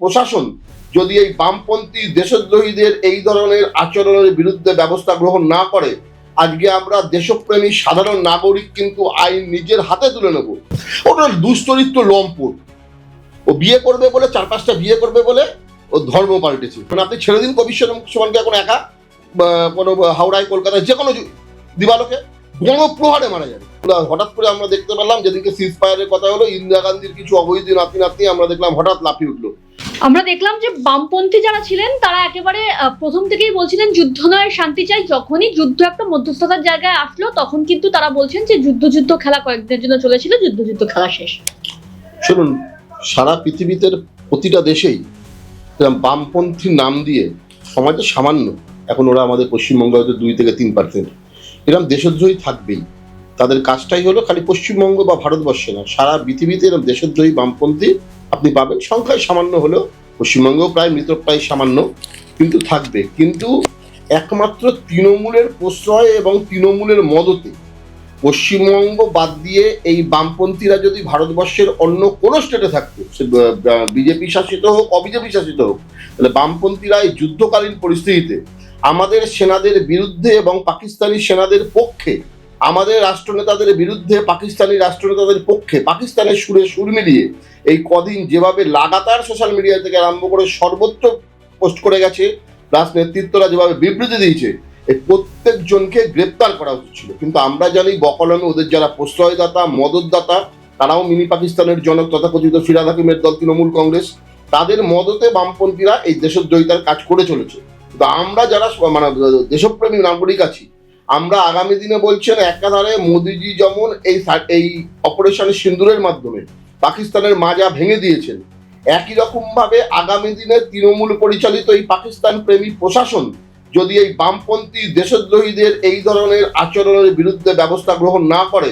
প্রশাসন যদি এই বামপন্থী দেশদ্রোহীদের এই ধরনের আচরণের বিরুদ্ধে ব্যবস্থা গ্রহণ না করে, আজকে আমরা দেশপ্রেমী সাধারণ নাগরিক কিন্তু আইন নিজের হাতে তুলে নেব। ওটা দুশ্চরিত্র লম্পট। ও বিয়ে করবে বলে চার পাঁচটা বিয়ে করবে বলে ও ধর্ম পাল্টেছে। মানে আপনি ছেড়ে দিন কবিশ্বর সমানকে এখন একা কোনো হাওড়ায়, কলকাতায়, যে কোনো দিবালোকে। গণপ্রহারে মারা যাবে। হঠাৎ করে আমরা দেখতে পেলাম যেদিনকে সিজ ফায়ারের কথা হলো, ইন্দিরা গান্ধীর কিছু অবৈধ নাতি নাতনি আমরা দেখলাম হঠাৎ লাফিয়ে উঠল। আমরা দেখলাম যে বামপন্থী যারা ছিলেন, তারা একেবারে প্রথম থেকেই বলছিলেন যুদ্ধ নয় শান্তি চাই যখনই যুদ্ধ একটা মধ্যস্থতার জায়গায় আসলো, তখন কিন্তু তারা বলছেন যে যুদ্ধ যুদ্ধ খেলা কয়েকদিনের জন্য চলেছিল, যুদ্ধ যুদ্ধ খেলা শেষ। শুনুন, সারা পৃথিবীতে প্রতিটা দেশেই বামপন্থী নাম দিয়ে সমাজে সামান্য, এখন ওরা আমাদের পশ্চিমবঙ্গে হয়তো দুই থেকে তিন পার্সেন্ট এরকম দেশদ্রোহী থাকবেই। তাদের কাজটাই হলো খালি পশ্চিমবঙ্গ বা ভারতবর্ষে না, সারা পৃথিবীতে এরকম দেশদ্রোহী বামপন্থী আপনি পাবেন। সংখ্যায় সামান্য হলেও পশ্চিমবঙ্গেও প্রায় মৃতপ্রায় সামান্য, কিন্তু থাকবে। কিন্তু একমাত্র তৃণমূলের প্রশ্রয় এবং তৃণমূলের মদতে পশ্চিমবঙ্গ বাদ দিয়ে এই বামপন্থীরা যদি ভারতবর্ষের অন্য কোনো স্টেটে থাকতো, সে বিজেপি শাসিত হোক, অবিজেপি শাসিত হোক, তাহলে বামপন্থীরা এই যুদ্ধকালীন পরিস্থিতিতে আমাদের সেনাদের বিরুদ্ধে এবং পাকিস্তানি সেনাদের পক্ষে, আমাদের রাষ্ট্রনেতাদের বিরুদ্ধে, পাকিস্তানি রাষ্ট্রনেতাদের পক্ষে, পাকিস্তানের সুরে সুর মিলিয়ে এই কদিন যেভাবে লাগাতার সোশ্যাল মিডিয়া থেকে আরম্ভ করে সর্বত্র পোস্ট করে গেছে প্লাস নেতৃত্বরা যেভাবে বিবৃতি দিয়েছে এই প্রত্যেকজনকে গ্রেপ্তার করা উচিত ছিল কিন্তু আমরা জানি বকলমে ওদের যারা প্রশ্রয়দাতা, মদতদাতা, তারাও মিনি পাকিস্তানের জনক তথাকথিত ফিরাদ হাকিমের দল, তৃণমূল কংগ্রেস, তাদের মদতে বামপন্থীরা এই দেশদ্রোহিতার কাজ করে চলেছে। কিন্তু আমরা যারা মানে দেশপ্রেমী নাগরিক আছি, আমরা আগামী দিনে বলছেন একাধারে মোদিজি যেমন এই এই অপারেশন সিন্দুরের মাধ্যমে পাকিস্তানের মাজা ভেঙে দিয়েছেন। একই রকম ভাবে আগামী দিনে তৃণমূল পরিচালিত এই পাকিস্তান প্রেমী প্রশাসন যদি এই বামপন্থী দেশদ্রোহীদের এই ধরনের আচরণের বিরুদ্ধে ব্যবস্থা গ্রহণ না করে,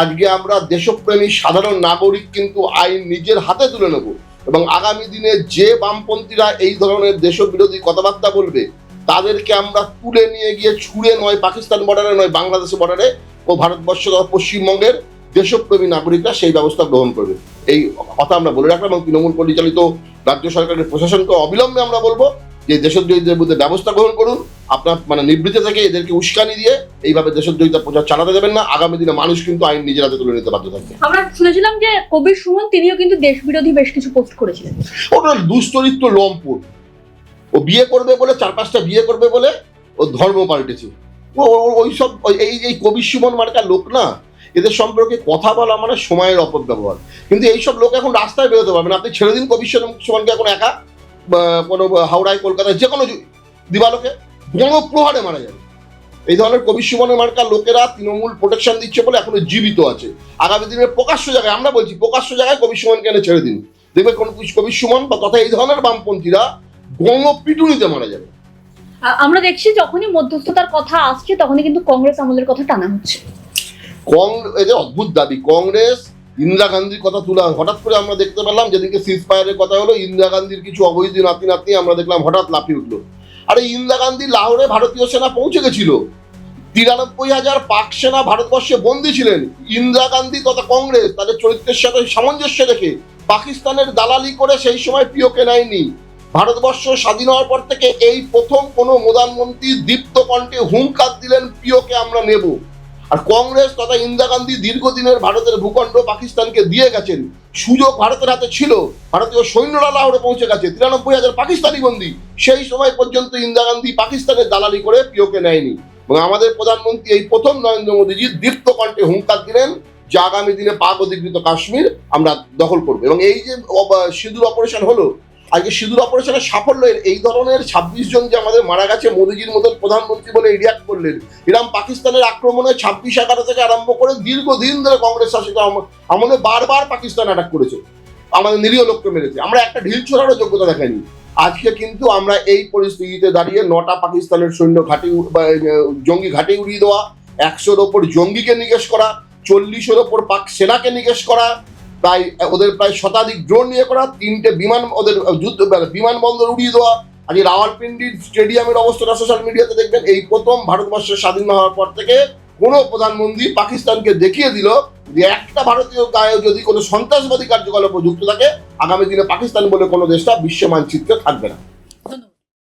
আজকে আমরা দেশপ্রেমী সাধারণ নাগরিক কিন্তু আইন নিজের হাতে তুলে নেব এবং আগামী দিনে যে বামপন্থীরা এই ধরনের দেশবিরোধী কথাবার্তা বলবে, তাদেরকে আমরা তুলে নিয়ে গিয়ে ছুঁড়ে নয় পাকিস্তান বর্ডারে নয় বাংলাদেশ বর্ডারে ও ভারতবর্ষ পশ্চিমবঙ্গের দেশপ্রেমী নাগরিকরা সেই ব্যবস্থা গ্রহণ করবে। এই কথা আমরা বলে রাখলাম এবং তৃণমূল পরিচালিত রাজ্য সরকারের প্রশাসনকে অবিলম্বে আমরা বলব যে দেশদ্রোহীদের বিরুদ্ধে ব্যবস্থা গ্রহণ করুন। আপনার মানে নিবৃত্তি থেকে এদেরকে উস্কানি দিয়ে এইভাবে দেশদ্রোহিতা প্রচার চালাতে দেবেন না। আগামী দিনে মানুষ কিন্তু আইন নিজের হাতে তুলে নিতে বাধ্য থাকবে। আমরা শুনেছিলাম যে কবির সুমন তিনিও কিন্তু দেশ বিরোধী বেশ কিছু পোস্ট করেছিলেন। ওটা দুশ্চরিত্র লম্পট ও বিয়ে করবে বলে চার পাঁচটা বিয়ে করবে বলে ও ধর্ম পাল্টেছে। ও ও- ওই সব এই এই কবি সুমন মার্কার লোক না। এদের সম্পর্কে কথা বলা মানে সময়ের অপব্যবহার। কিন্তু এইসব লোক এখন রাস্তায় বেরোতে পারবে না। আপনি ছেড়ে দিন কবি সুমনকে এখন একা? কোনো হাওড়ায়, কলকাতায়, যে কোনো দিবালোকে গণপ্রহারে মারা যাবে। এই ধরনের কবি সুমনের মার্কার লোকেরা তৃণমূল প্রোটেকশন দিচ্ছে বলে এখনও জীবিত আছে। আগামী দিনে প্রকাশ্য জায়গায়, আমরা বলছি প্রকাশ্য জায়গায় কবি সুমনকে এনে ছেড়ে দিন। দেখবে কোন কবি সুমন বা তথা এই ধরনের বামপন্থীরা গণপিটুনিতে মারা যাবে। আমরা দেখছি যখনই মধ্যস্থতার কথা আসছে, তখনই কিন্তু কংগ্রেস আমলের কথা টানা হচ্ছে। কং এদের অদ্ভুত দাবি, কংগ্রেস, ইন্দিরা গান্ধীর কথা তুলা হঠাৎ করে আমরা দেখতে পেলাম যেদিনকে সিজ ফায়ারের কথা হলো, ইন্দিরা গান্ধীর কিছু অবৈধ নাতি নাতনি আমরা দেখলাম হঠাৎ লাফিয়ে উঠল। আরে, ইন্দিরা গান্ধী লাহোরে ভারতীয় সেনা পৌঁছে গেছিল। তিরানব্বই হাজার পাক সেনা ভারতবর্ষে বন্দী ছিলেন। ইন্দিরা গান্ধী তথা কংগ্রেস তাদের চরিত্রের সাথে সামঞ্জস্য রেখে পাকিস্তানের দালালি করে সেই সময় পিওকে নেয়নি। ভারতবর্ষ স্বাধীন হওয়ার পর থেকে এই প্রথম কোনো প্রধানমন্ত্রী দীপ্ত কণ্ঠে হুঙ্কার দিলেন পিওকে আমরা নেব। আর কংগ্রেস তথা ইন্দিরা গান্ধী দীর্ঘদিনের ভারতের ভূখণ্ড পাকিস্তানকে দিয়ে গেছেন। সুযোগ ভারতের হাতে ছিল। ভারতীয় সৈন্যরা লাহোরে পৌঁছে গেছে। তিরানব্বই হাজার পাকিস্তানি বন্দী। সেই সময় পর্যন্ত ইন্দিরা গান্ধী পাকিস্তানের দালালি করে পিওকে নেয়নি। এবং আমাদের প্রধানমন্ত্রী এই প্রথম নরেন্দ্র মোদীজি দীপ্ত কণ্ঠে হুঙ্কার দিলেন যে আগামী দিনে পাক অধিকৃত কাশ্মীর আমরা দখল করব। এবং এই যে সিঁদুর অপারেশন হলো আজকে সিঁদুর অপারেশনের সাফল্যের এই ধরনের ছাব্বিশ জন যে আমাদের মারা গেছে, মোদীজির মতন প্রধানমন্ত্রী বলে রিয়াক্ট করলেন। এরকম পাকিস্তানের আক্রমণে ছাব্বিশ, এগারো থেকে আরম্ভ করে দীর্ঘদিন ধরে কংগ্রেস শাসিত আম- আমলে বারবার পাকিস্তান অ্যাটাক করেছে। আমাদের নিরীহ লোককে মেরেছে। আমরা একটা ঢিল ছোড়ারও যোগ্যতা দেখাইনি। আজকে কিন্তু আমরা এই পরিস্থিতিতে দাঁড়িয়ে নটা পাকিস্তানের সৈন্য ঘাঁটি জঙ্গি ঘাঁটি উড়িয়ে দেওয়া, একশোর ওপর জঙ্গিকে নিকেশ করা, চল্লিশের ওপর পাক সেনাকে নিকেশ করা প্রায়, ওদের প্রায় শতাধিক ড্রোন নিয়ে করা, তিনটে বিমান, ওদের যুদ্ধ বিমানবন্দর উড়িয়ে দেওয়া। আজকে রাওয়ালপিন্ডির স্টেডিয়ামের অবস্থাটা সোশ্যাল মিডিয়াতে দেখবেন, এই প্রথম ভারতবর্ষের স্বাধীন হওয়ার পর থেকে কোনো প্রধানমন্ত্রী পাকিস্তানকে দেখিয়ে দিল যে একটা ভারতীয় গায়ে যদি কোনো সন্ত্রাসবাদী কার্যকলাপ যুক্ত থাকে, আগামী দিনে পাকিস্তান বলে কোনো দেশটা বিশ্ব মানচিত্রে থাকবে না।